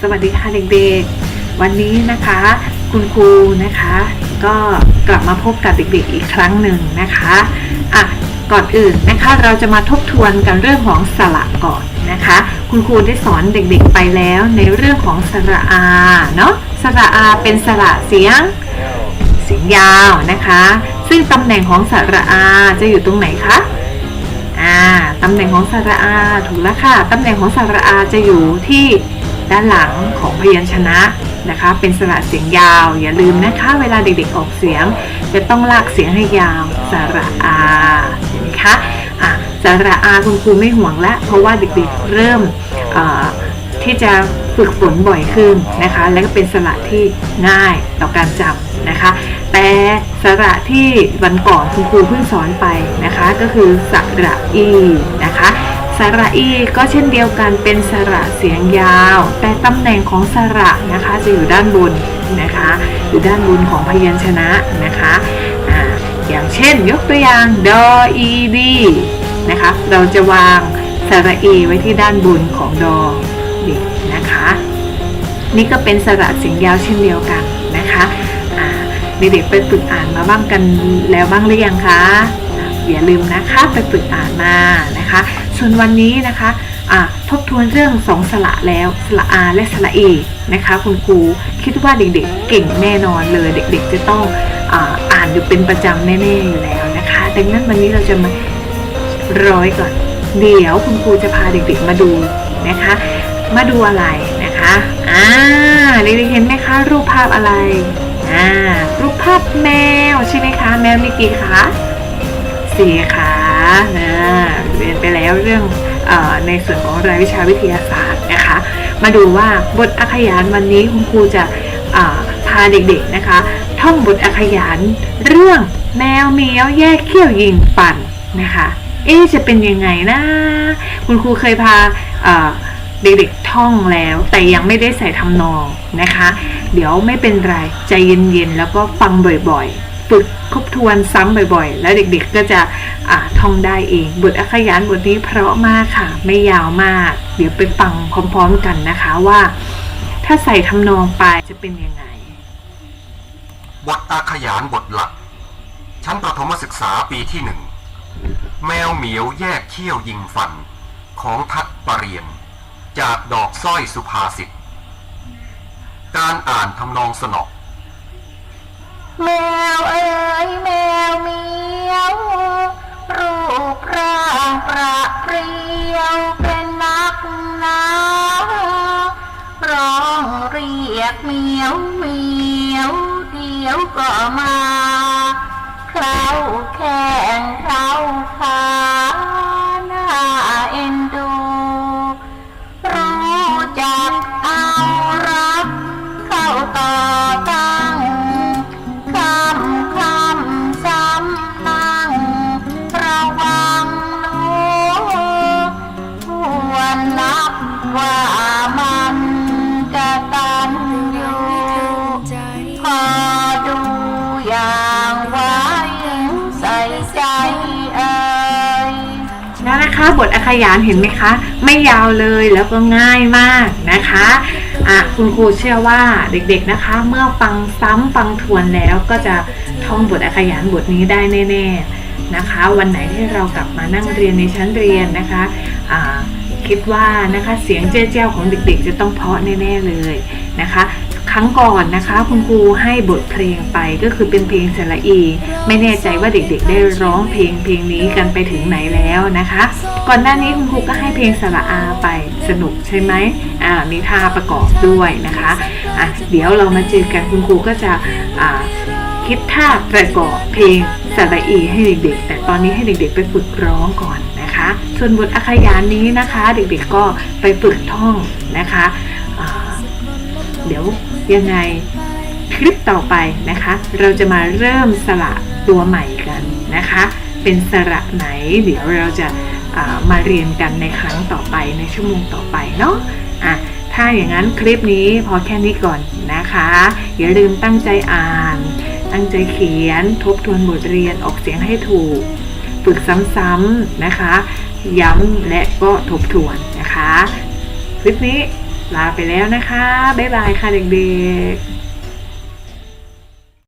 สวัสดีค่ะเด็กๆ วันนี้นะคะ คุณครูนะคะ ก็กลับมาพบกับเด็กๆอีกครั้งหนึ่งนะคะอะก่อนอื่นนะคะเราจะมาทบทวนกันเรื่องของสระก่อนนะคะ คุณครูได้สอนเด็กๆไปแล้วในเรื่องของสระอาเนาะสระอาเป็นสระเสียงเสียงยาวนะคะ ซึ่งตำแหน่งของสระอาจะอยู่ตรงไหนคะอ่าตำแหน่งของสระอาถูกแล้วค่ะตำแหน่งของสระอาจะอยู่ที่ ด้านหลังของพยัญชนะนะคะ เป็นสระเสียงยาว อย่าลืมนะคะ เวลาเด็กๆออกเสียง จะต้องลากเสียงให้ยาวสระอาเห็นไหมคะอะสระอาคุณครูไม่ห่วงแล้วเพราะว่าเด็กๆเริ่มที่จะฝึกฝนบ่อยขึ้นนะคะ และก็เป็นสระที่ง่ายต่อการจำนะคะ แต่สระที่วันก่อนคุณครูเพิ่งสอนไปนะคะ ก็คือสระอีนะคะ สระอีก็เช่นเดียวกันเป็นสระเสียงยาว แต่ตำแหน่งของสระนะคะจะอยู่ด้านบนนะคะอยู่ด้านบนของพยัญชนะนะคะอ่าอย่างเช่นยกตัวอย่างดออีดีนะคะเราจะวางสระอีไว้ที่ด้านบนของดอนี่นะคะ นี่ก็เป็นสระเสียงยาวเช่นเดียวกันนะคะเด็กๆไปฝึกอ่านมาบ้างกันแล้วบ้างหรือยังคะอ่าอย่าลืมนะคะไปฝึกอ่านมานะคะ ส่วนวันนี้นะคะทบทวนเรื่องสองสระแล้วสระอาและสระเอนะคะ คุณครูคิดว่าเด็กๆเก่งแน่นอนเลย เด็กๆจะต้องอ,อ่านอยู่เป็นประจำแน่ๆอยู่แล้วนะคะดังนั้นวันนี้เราจะมาร้อยก่อน เดี๋ยวคุณครูจะพาเด็กๆมาดูนะคะ มาดูอะไรนะคะอ่าเด็กๆเห็นไหมคะรูปภาพอะไรอ่ารูปภาพแมวใช่ไหมคะ แมวมีกี่ขาสี่ขา อ่าเรียนไปแล้วเรื่องอในส่วนของรายวิชาวิทยาศาสตร์นะคะ มาดูว่าบทอาขยานวันนี้คุณครูจะพาเด็กๆนะคะ ท่องบทอาขยานเรื่องแมวเมียวแยกเขี้ยวยิงปั่นนะคะ เอ๊จะเป็นยังไงนะคุณครูเคยพาเอ่อเด็กๆท่องแล้ว แต่ยังไม่ได้ใส่ทำนองนะคะ เดี๋ยวไม่เป็นไรใจเย็นๆแล้วก็ฟังบ่อยๆ ฝึกทบทวนซ้ำบ่อยๆ แล้วเด็กๆก็จะอ่าท่องได้เอง บทอักขยานบทนี้เพราะมากค่ะ ไม่ยาวมาก เดี๋ยวไปฟังพร้อมๆกันนะคะว่า ถ้าใส่ทำนองไปจะเป็นยังไง บทอาขยานบทหลัก ชั้นประถมศึกษาปีที่หนึ่ง แมวเหมียวแยกเขี้ยวยิงฟัน ของทัดปรเรียน จากดอกสร้อยสุภาษิต การอ่านทำนองสนอก แมวเอ๋ยแมวเมียว รูปร่างประเพรียวเป็นนักหนาร้องเรียกเมียวเมียวเดียวก็มา เคล้าแข่ง แล้วนะคะบทอาขยานเห็นไหมคะ ไม่ยาวเลยแล้วก็ง่ายมากนะคะอะคุณครูเชื่อว่าเด็กๆนะคะ เมื่อฟังซ้ำฟังทวนแล้วก็จะท่องบทอาขยานบทนี้ได้แน่ ๆนะคะ วันไหนที่เรากลับมานั่งเรียนในชั้นเรียนนะคะอ่าคิดว่านะคะเสียงเจ้าเจ้าของเด็กๆ จะต้องเพาะแน่ๆเลยนะคะ รั้งก่อนนะคะ คุณครูให้บทเพลงไปก็คือเป็นเพลงสระอี ไม่แน่ใจว่าเด็กๆ ได้ร้องเพลงเพลงนี้กันไปถึงไหนแล้วนะคะ ก่อนหน้านี้คุณครูก็ให้เพลงสระอาไปสนุกใช่ไหมอ่ามีท่าประกอบด้วยนะคะอะเดี๋ยวเรามาเจอกันคุณครูก็จะอ่าคิดท่าประกอบเพลงสระอีให้เด็กๆ แต่ตอนนี้ให้เด็กๆ ไปฝึกร้องก่อนนะคะ ส่วนบทอาขยานนี้นะคะ เด็กๆก็ไปฝึกท่องนะคะเดี๋ยว ยังไงคลิปต่อไปนะคะ เราจะมาเริ่มสระตัวใหม่กันนะคะ เป็นสระไหน เดี๋ยวเราจะามาเรียนกันในครั้งต่อไปในชั่วโมงต่อไปเนาะอะถ้าอย่างนั้นคลิปนี้พอแค่นี้ก่อนนะคะ อย่าลืมตั้งใจอ่าน ตั้งใจเขียนทบทวนบทเรียนออกเสียงให้ถูก ฝึกซ้ำๆนะคะ ย้ำและก็ทบทวนนะคะ คลิปนี้ ลาไปแล้วนะคะ บ๊ายบายค่ะเด็กๆ